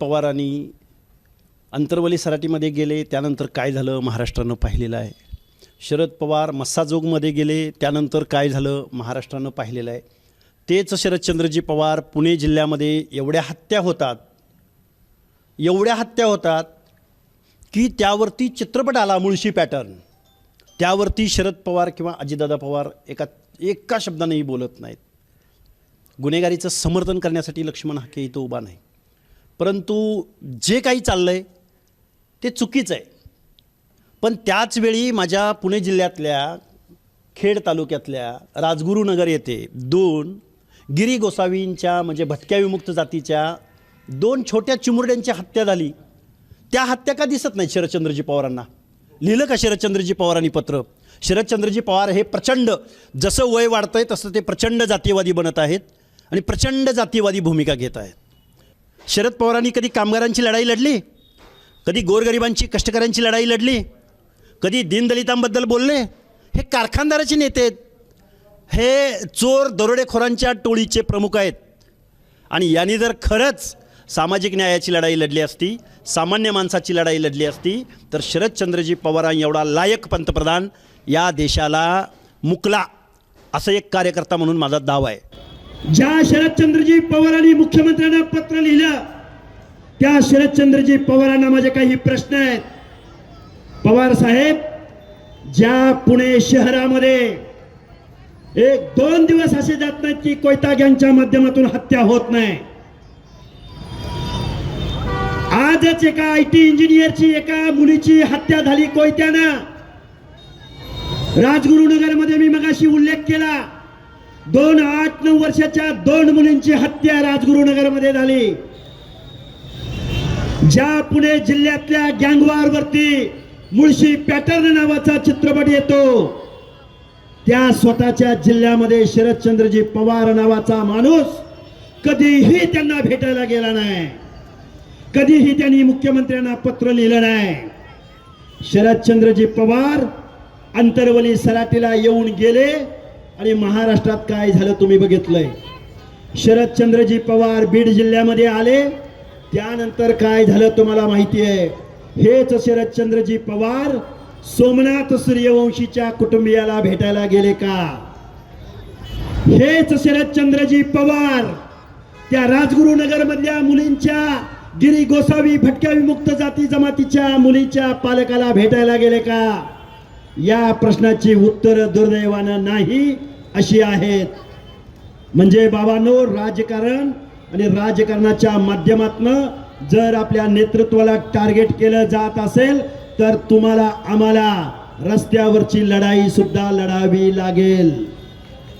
पवारांनी अंतर्वली सराटीमध्ये गेले त्यानंतर काय झालं महाराष्ट्रानं पाहिलेलं आहे. शरद पवार मस्साजोगमध्ये गेले त्यानंतर काय झालं महाराष्ट्रानं पाहिलेलं आहे. तेच शरदचंद्रजी पवार पुणे जिल्ह्यामध्ये एवढ्या हत्या होतात एवढ्या हत्या होतात की त्यावरती चित्रपट आला मुळशी पॅटर्न. त्यावरती शरद पवार किंवा अजितदादा पवार एका एका शब्दानेही बोलत नाहीत. गुन्हेगारीचं समर्थन करण्यासाठी लक्ष्मण हाके इथं उभा नाही. परंतु जे काही चाललं आहे ते चुकीचं आहे. पण त्याचवेळी माझ्या पुणे जिल्ह्यातल्या खेड तालुक्यातल्या राजगुरुनगर येथे दोन गिरी गोसावींच्या म्हणजे भटक्या विमुक्त जातीच्या दोन छोट्या चिमुरड्यांची हत्या झाली. त्या हत्या का दिसत नाही शरदचंद्रजी पवारांना? लिहिलं का शरदचंद्रजी पवारांनी पत्र? शरदचंद्रजी पवार हे प्रचंड जसं वय वाढतंय तसं ते प्रचंड जातीयवादी बनत आहेत आणि प्रचंड जातीयवादी भूमिका घेत आहेत. शरद पवारांनी कधी कामगारांची लढाई लढली? कधी गोरगरिबांची कष्टकऱ्यांची लढाई लढली? कधी दीनदलितांबद्दल बोलले? हे कारखानदाराचे नेते आहेत. हे चोर दरोडेखोरांच्या टोळीचे प्रमुख आहेत. आणि यांनी जर खरंच सामाजिक न्यायाची लढाई लढली असती सामान्य माणसाची लढाई लढली असती तर शरदचंद्रजी पवारां एवढा लायक पंतप्रधान या देशाला मुकला असं एक कार्यकर्ता म्हणून माझा दावा आहे. ज्या शरदचंद्रजी पवारांनी मुख्यमंत्र्यांना पत्र लिहिलं त्या शरदचंद्रजी पवारांना माझे काही प्रश्न आहेत. पवार साहेब ज्या पुणे शहरामध्ये एक दोन दिवस असे जात नाहीत की कोयता माध्यमातून हत्या होत नाही. आजच एका आय टी इंजिनियरची एका मुलीची हत्या झाली कोयत्यानं. राजगुरुनगरमध्ये मी मगाशी उल्लेख केला. दोन आठ नऊ वर्षाच्या दोन मुलींची हत्या राजगुरुनगरमध्ये झाली. ज्या पुणे जिल्ह्यातल्या गँगवार वरती मुळशी पॅटर्न नावाचा चित्रपट येतो त्या स्वतःच्या जिल्ह्यामध्ये शरदचंद्रजी पवार नावाचा माणूस कधीही त्यांना भेटायला गेला नाही. कधीही त्यांनी मुख्यमंत्र्यांना पत्र लिहिलं नाही. शरदचंद्रजी पवार अंतरवली सराटीला येऊन गेले आणि महाराष्ट्रात काय झालं तुम्ही बघितलंय? शरदचंद्रजी पवार बीड जिल्ह्यामध्ये आले त्यानंतर काय झालं तुम्हाला माहिती आहे? हेच शरदचंद्रजी पवार सोमनाथ सूर्यवंशीच्या कुटुंबियाला भेटायला गेले का? हेच शरदचंद्रजी पवार त्या राजगुरुनगर मधल्या मुलींच्या गिरी गोसावी भटक्या विमुक्त जाती जमातीच्या मुलीच्या पालकाला भेटायला गेले का? या प्रश्नाची उत्तर दुर्दैवानं नाही अशी आहेत. म्हणजे बाबांनो राजकारण आणि राजकारणाच्या माध्यमातनं जर आपल्या नेतृत्वाला टार्गेट केलं जात असेल तर तुम्हाला आम्हाला रस्त्यावरची लढाई सुद्धा लढावी लागेल.